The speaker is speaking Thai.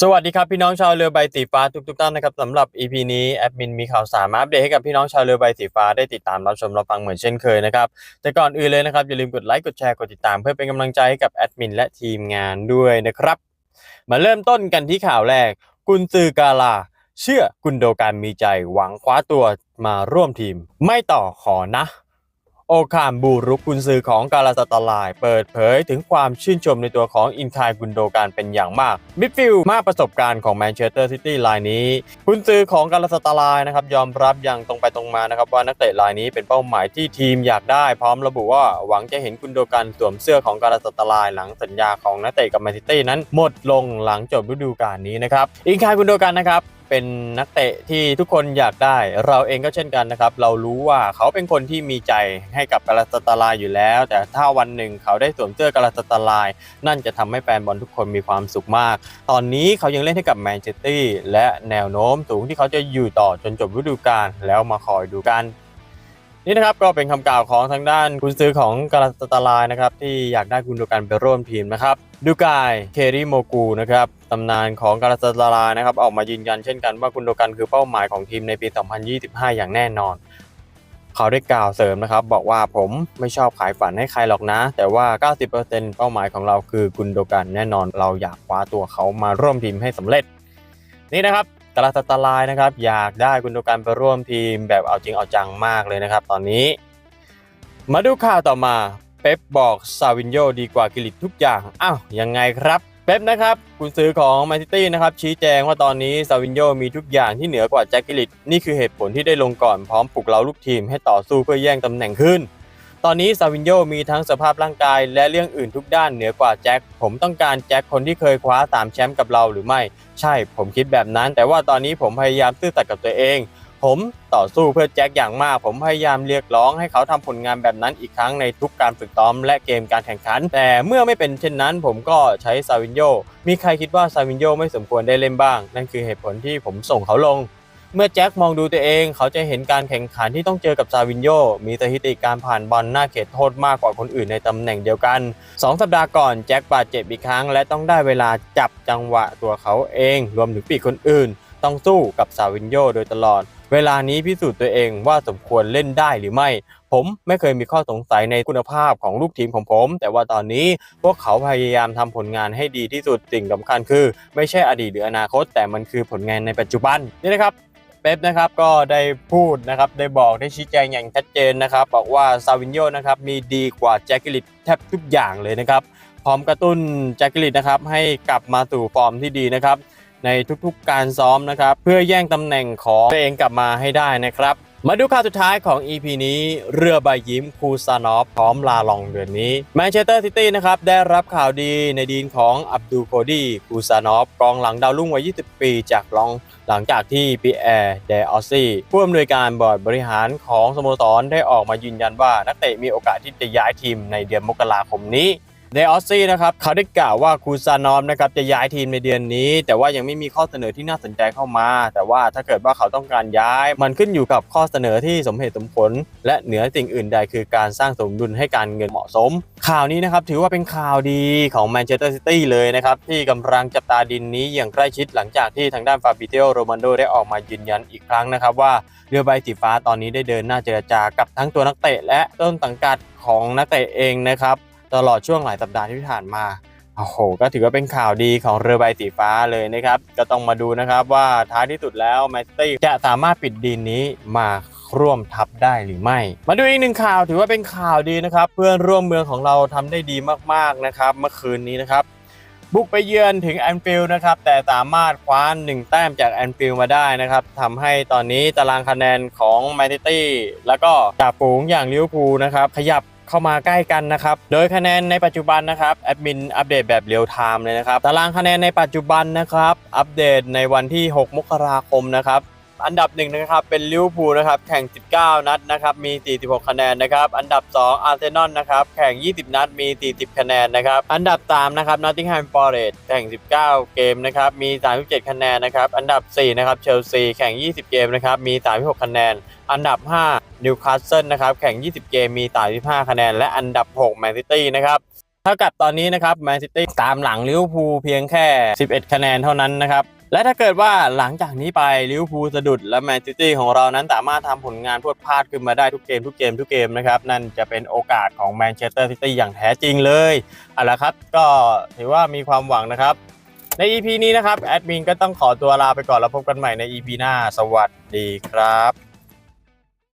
สวัสดีครับพี่น้องชาวเรือใบสีฟ้าทุกๆท่านนะครับสำหรับ EP นี้แอดมินมีข่าวสารมาอัปเดตให้กับพี่น้องชาวเรือใบสีฟ้าได้ติดตามรับชมรับฟังเหมือนเช่นเคยนะครับแต่ก่อนอื่นเลยนะครับอย่าลืมกดไลค์กดแชร์กดติดตามเพื่อเป็นกำลังใจให้กับแอดมินและทีมงานด้วยนะครับ มาเริ่มต้นกันที่ข่าวแรก กุนซือกาลา เชื่อกุนโดการมีใจหวังคว้าตัวมาร่วมทีม ไม่ต่อขอนะ โอคามบูรุกกุนซือของกาลาสตาลาย เปิดเผยถึงความชื่นชมในตัวของอินคายกุนโดการเป็นอย่างมาก มิดฟิลด์มากประสบการณ์ของแมนเชสเตอร์ซิตี้รายนี้กุนซือของกาลาสตาลายนะครับยอมรับอย่างตรงไปตรงมานะครับว่านักเตะรายนี้เป็นเป้าหมายที่ทีมอยากได้ พร้อมระบุว่าหวังจะเห็นกุนโดการสวมเสื้อของกาลาสตาลาย หลังสัญญาของนักเตะกับแมนซิตี้นั้นหมดลงหลังจบฤดูกาลนี้นะครับอินคายกุนโดการนะครับ เป็นนักเตะที่ทุกคนอยากได้ เราเองก็เช่นกันนะครับ เรารู้ว่าเขาเป็นคนที่มีใจให้กับกาลาตาลายอยู่แล้ว แต่ถ้าวันหนึ่งเขาได้สวมเสื้อกาลาตาลาย นั่นจะทำให้แฟนบอลทุกคนมีความสุขมาก ตอนนี้เขายังเล่นให้กับแมนเชสเตอร์และแนวโน้มสูงที่เขาจะอยู่ต่อจนจบฤดูกาลแล้วมาคอยดูกัน นี่นะครับก็เป็นคำกล่าวของทางด้านคุณซื้อของกาลาสตาลายนะครับที่อยากได้กุนโดกันไปร่วมทีมนะครับดูกายเคริโมกูนะครับตำนานของกาลาสตาลายนะครับออกมายืนยันเช่นกันว่ากุนโดกันคือเป้าหมายของทีมในปี 2025 อย่างแน่นอน เขาได้กล่าวเสริมนะครับ บอกว่าผมไม่ชอบขายฝันให้ใครหรอกนะ แต่ว่า 90%เป้าหมายของเราคือกุนโดกันแน่นอนเราอยากคว้าตัวเขามาร่วมทีมให้สำเร็จ นี่นะครับ กาลาสตลายนะครับ อยากได้กุนโดกันไปร่วมทีมแบบเอาจริงเอาจังมากเลยนะครับ ตอนนี้ มาดูข่าวต่อมา เป๊ปบอกซาวินโยดีกว่ากิลิตทุกอย่าง อ้าว ยังไงครับ เป๊ปนะครับกุนซื้อของแมนซิตี้นะครับ ชี้แจงว่าตอนนี้ซาวินโยมีทุกอย่างที่เหนือกว่าแจ็คกิลิตนี่คือเหตุผลที่ได้ลงก่อนพร้อมปลุกเราลูกทีมให้ต่อสู้เพื่อแย่งตำแหน่งขึ้น ตอนนี้ซาวินโยมีทั้งสภาพร่างกายและเรื่องอื่นทุกด้านเหนือกว่าแจ็ค ผมต้องการแจ็คคนที่เคยคว้าสามแชมป์กับเราหรือไม่ ใช่ ผมคิดแบบนั้น แต่ว่าตอนนี้ผมพยายามซื่อสัตย์กับตัวเอง ผมต่อสู้เพื่อแจ็คอย่างมาก ผมพยายามเรียกร้องให้เขาทำผลงานแบบนั้นอีกครั้งในทุกการฝึกซ้อมและเกมการแข่งขัน แต่เมื่อไม่เป็นเช่นนั้น ผมก็ใช้ซาวินโย มีใครคิดว่าซาวินโยไม่สมควรได้เล่นบ้าง นั่นคือเหตุผลที่ผมส่งเขาลง เมื่อแจ็คมองดูตัวเอง เขาจะเห็นการแข่งขันที่ต้องเจอกับซาวินโยมีสถิติการผ่านบอลหน้าเขตโทษมากกว่าคนอื่นในตำแหน่งเดียวกัน 2 สัปดาห์ก่อนแจ็คบาดเจ็บอีกครั้ง และต้องได้เวลาจับจังหวะตัวเขาเอง รวมถึงปีกคนอื่น ต้องสู้กับซาวินโยโดยตลอด เวลานี้พิสูจน์ตัวเองว่าสมควรเล่นได้หรือไม่ ผมไม่เคยมีข้อสงสัยในคุณภาพของลูกทีมของผม แต่ว่าตอนนี้พวกเขาพยายามทำผลงานให้ดีที่สุดสิ่งสำคัญคือ ไม่ใช่อดีตหรืออนาคต แต่มันคือผลงานในปัจจุบันนี่นะครับ เป๊ปนะครับก็ได้พูดนะครับได้บอกได้ชี้แจงอย่างชัดเจนนะครับ บอกว่าซาวินโยนะครับมีดีกว่าแจ็คกิลิตแทบทุกอย่างเลยนะครับ พร้อมกระตุ้นแจ็คกิลิตนะครับให้กลับมาสู่ฟอร์มที่ดีนะครับ ในทุกๆการซ้อมนะครับ เพื่อแย่งตำแหน่งของตัวเองกลับมาให้ได้นะครับ มาดูข่าวสุดท้ายของ EP นี้ เรือใบยิ้มคูซานอฟพร้อมลาลองเดือนนี้แมนเชสเตอร์ซิตี้นะครับ ได้รับข่าวดีในดีนของอับดูโคดีคูซานอฟกองหลังดาวรุ่งวัย 20 ปีจากลองหลังจากที่ปีแอร์เดออสซี่ผู้อำนวยการบอร์ดบริหารของสโมสรได้ออกมายืนยันว่านักเตะมีโอกาสที่จะย้ายทีมในเดือนมกราคมนี้ เดออสซี่นะครับเขาได้กล่าวว่าคูซานอฟนะครับจะย้ายทีมในเดือนนี้ แต่ว่ายังไม่มีข้อเสนอที่น่าสนใจเข้ามา แต่ว่าถ้าเกิดว่าเขาต้องการย้าย มันขึ้นอยู่กับข้อเสนอที่สมเหตุสมผล และเหนือสิ่งอื่นใดคือการสร้างสมดุลให้การเงินเหมาะสม ข่าวนี้นะครับถือว่าเป็นข่าวดีของแมนเชสเตอร์ซิตี้เลยนะครับที่กำลังจับตาดินนี้อย่างใกล้ชิดหลังจากที่ทางด้านฟาบิเตโอโรมันโดได้ออกมายืนยันอีกครั้งนะครับว่าเรือใบสีฟ้าตอนนี้ได้เดินหน้าเจรจากับทั้งตัวนักเตะและต้นสังกัดของนักเตะเองนะครับ ตลอดช่วงหลายสัปดาห์ที่ผ่านมาโอ้โหก็ถือว่าเป็นข่าวดีของเรือใบสีฟ้าเลยนะครับ ก็ต้องมาดูนะครับว่าท้ายที่สุดแล้วแมนซิตี้จะสามารถปิดดีนนี้มาร่วมทับได้หรือไม่ มาดูอีกหนึ่งข่าวถือว่าเป็นข่าวดีนะครับ เพื่อนร่วมเมืองของเราทำได้ดีมากๆนะครับ เมื่อคืนนี้นะครับบุกไปเยือนถึงแอนฟิลด์นะครับแต่สามารถคว้าหนึ่งแต้มจากแอนฟิลด์มาได้นะครับทำให้ตอนนี้ตารางคะแนนของแมนซิตี้แล้วก็จ่าฝูงอย่างลิเวอร์พูลนะครับขยับ เข้ามาใกล้กันนะครับ โดยคะแนนในปัจจุบันนะครับแอดมินอัปเดตแบบเรียลไทม์เลยนะครับ ตารางคะแนนในปัจจุบันนะครับ อัปเดตในวันที่ 6 มกราคมนะครับ อันดับหนึ่งนะครับเป็นลิเวอร์พูลนะครับแข่ง 19 นัดนะครับมี 46 คะแนนนะครับอันดับ 2 อาร์เซนอลนะครับแข่ง 20 นัดมี 40 คะแนนนะครับอันดับ3นะครับนอตติงแฮมฟอร์เรสต์แข่ง 19 เกมนะครับมี 37 คะแนนนะครับอันดับ4นะครับเชลซีแข่ง 20 เกมนะครับมี 36 คะแนน อันดับ 5 นิวคาสเซิลนะครับแข่ง 20 เกมมี 35 คะแนน และอันดับ 6 แมนซิตี้นะครับเท่ากับตอนนี้นะครับแมนซิตี้ตามหลังลิเวอร์พูลเพียงแค่ 11 คะแนนเท่านั้นนะครับ และถ้าเกิดว่าหลังจากนี้ไปลิเวอร์พูลสะดุดและแมนซิตี้ของเรานั้นสามารถทำผลงานพรวดพลาดขึ้นมาได้ทุกเกมทุกเกมทุกเกมนะครับ นั่นจะเป็นโอกาสของแมนเชสเตอร์ซิตี้อย่างแท้จริงเลยเอาละครับก็ถือว่ามีความหวังนะครับ ใน EP นี้นะครับแอดมินก็ต้องขอตัวลาไปก่อนแล้วพบกันใหม่ใน EP หน้า สวัสดีครับ